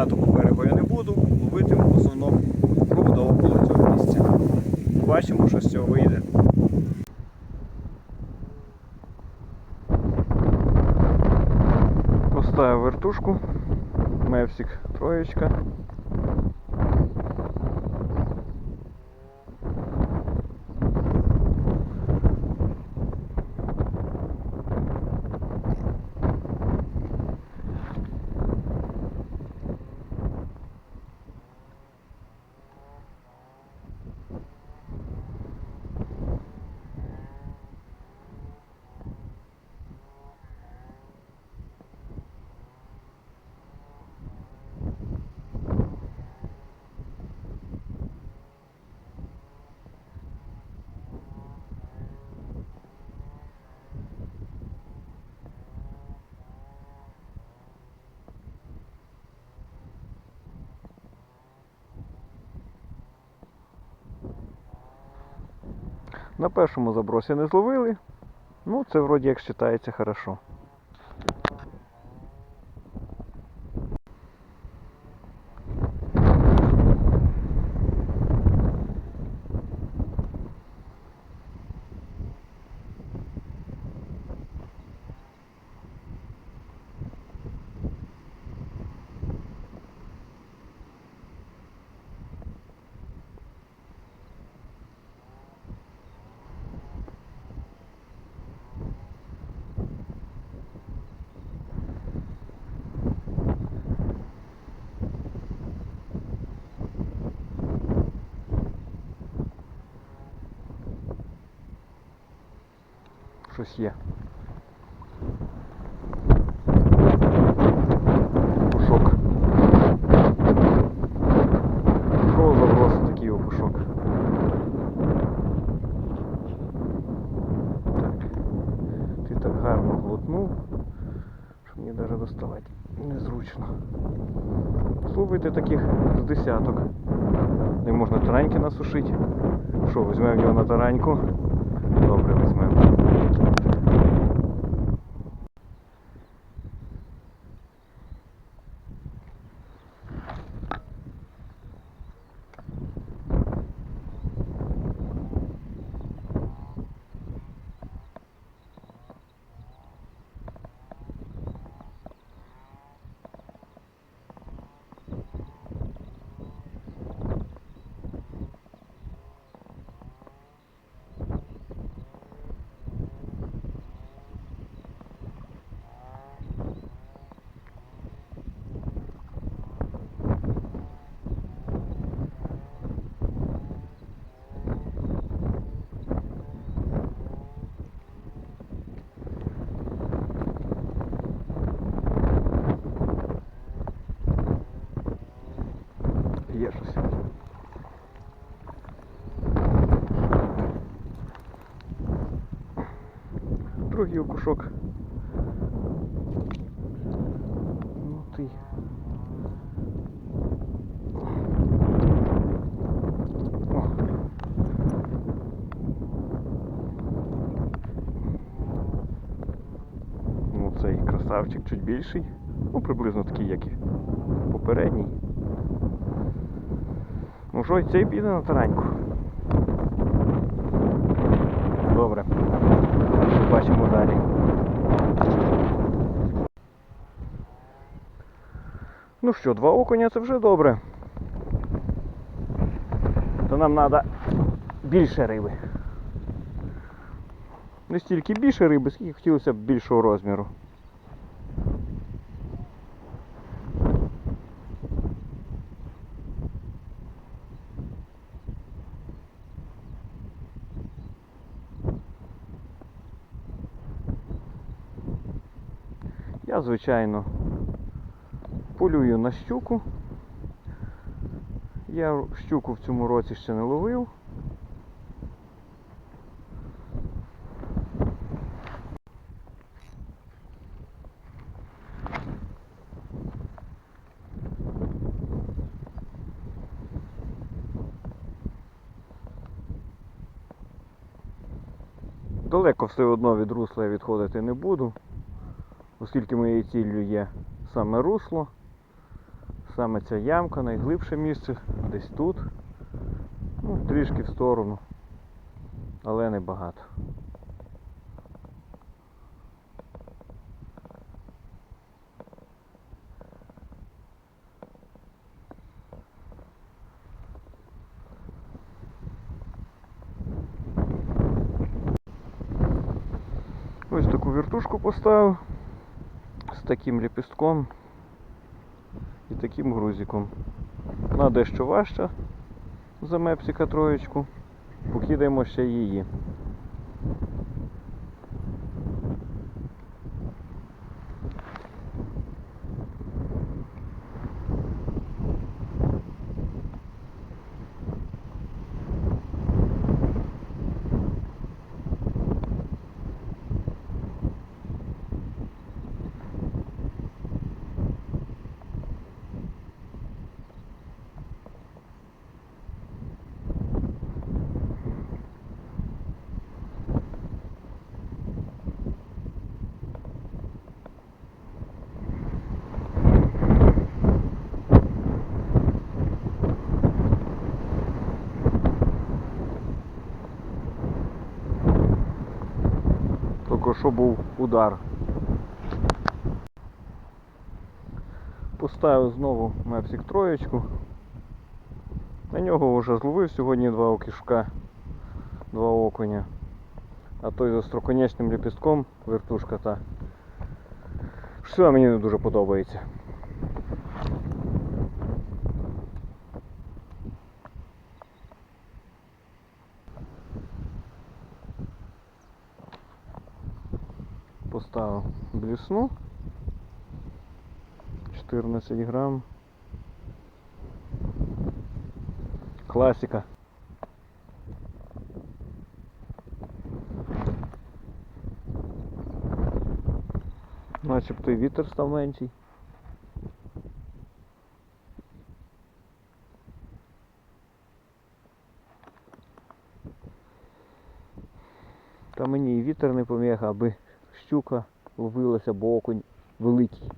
багато по берегу я не буду, ловити в основному кругом около цього місця. Побачимо, що з цього вийде. Поставив вертушку, Мевсік троєчка. На першому забросі не зловили. Ну, це вроді як вважається хорошо. Щось є. Пушок. Що заброс такий опушок? Так. Ти так гарно глотнув, що мені навіть доставати незручно. Слухайте таких з десяток. Не можна тараньки насушити. Що, візьмемо його на тараньку? Добре, візьмемо. Є щось. Другий окушок. Ну ти. Ну цей красавчик чуть більший. Ну, приблизно такий, як і попередній. Ну що, і цей піде на тараньку. Добре. Бачимо далі. Ну що, два окуня це вже добре. То нам треба більше риби. Не стільки більше риби, скільки хотілося б більшого розміру. Я, звичайно, полюю на щуку. Я щуку в цьому році ще не ловив. Далеко все одно від русла я відходити не буду, оскільки моєю ціллю є саме русло, саме ця ямка, найглибше місце, десь тут. Ну, трішки в сторону, але не багато. Ось таку вертушку поставив таким ліпістком і таким грузиком. Вона дещо важча за мепсика троєчку. Покидаємо ще її. Тільки що був удар. Поставив знову мепсик троєчку. На нього вже зловив сьогодні два окішка, два окуня. А той за строконечним ліпістком вертушка та. Все мені не дуже подобається. Поставив блісну. 14 грам. Класика. Начебто вітер став менший. Та мені і вітер не поміг, аби щука ловилася, бо окунь великий.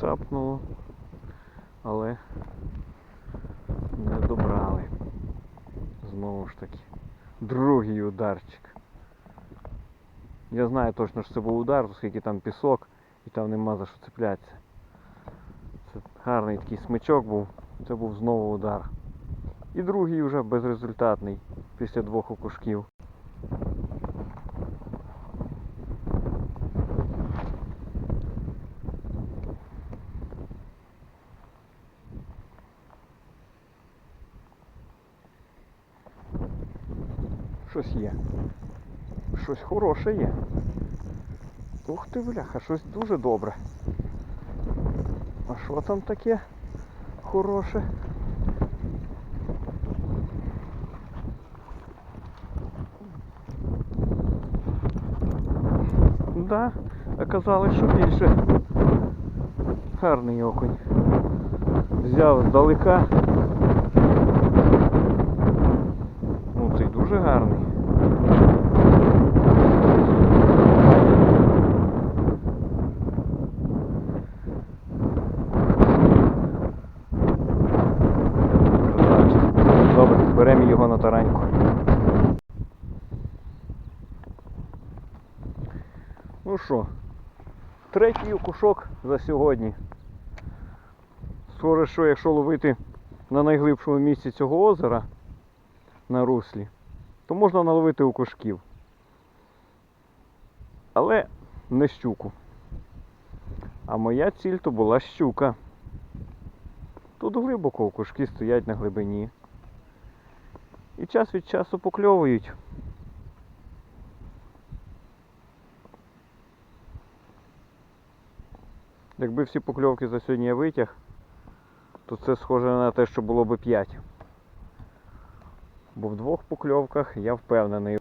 Цапнуло, але не добрали. Знову ж таки. Другий ударчик. Я знаю точно, що це був удар, оскільки там пісок і там нема за що цеплятися. Це гарний такий смичок був, це був знову удар. І другий вже безрезультатний після двох окушків. Щось є. Щось хороше є. Ух ти, бляха, щось дуже добре. А що там таке хороше? Да, оказалось, що більше. Гарний окунь. Взяв здалека. Ну, цей дуже гарний. Красавчик. Добре, беремо його на тараньку. Ну що, третій окушок за сьогодні. Схоже, що якщо ловити на найглибшому місці цього озера на руслі, то можна наловити окушків. Але не щуку. А моя ціль то була щука. Тут глибоко окушки стоять на глибині. І час від часу покльовують. Якби всі покльовки за сьогодні я витяг, то це схоже на те, що було би 5. Бо в двох покльовках я впевнений.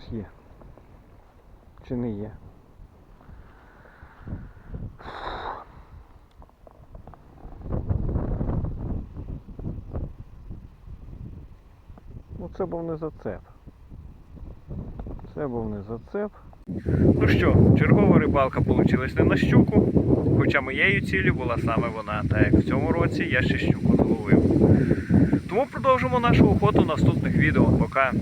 Щось є. Чи не є? Ну це був не зацеп. Це був не зацеп. Ну що, чергова рибалка вийшла не на щуку, хоча моєю ціллю була саме вона, так як в цьому році я ще щуку не ловив. Тому продовжимо нашу охоту в наступних відео. Пока.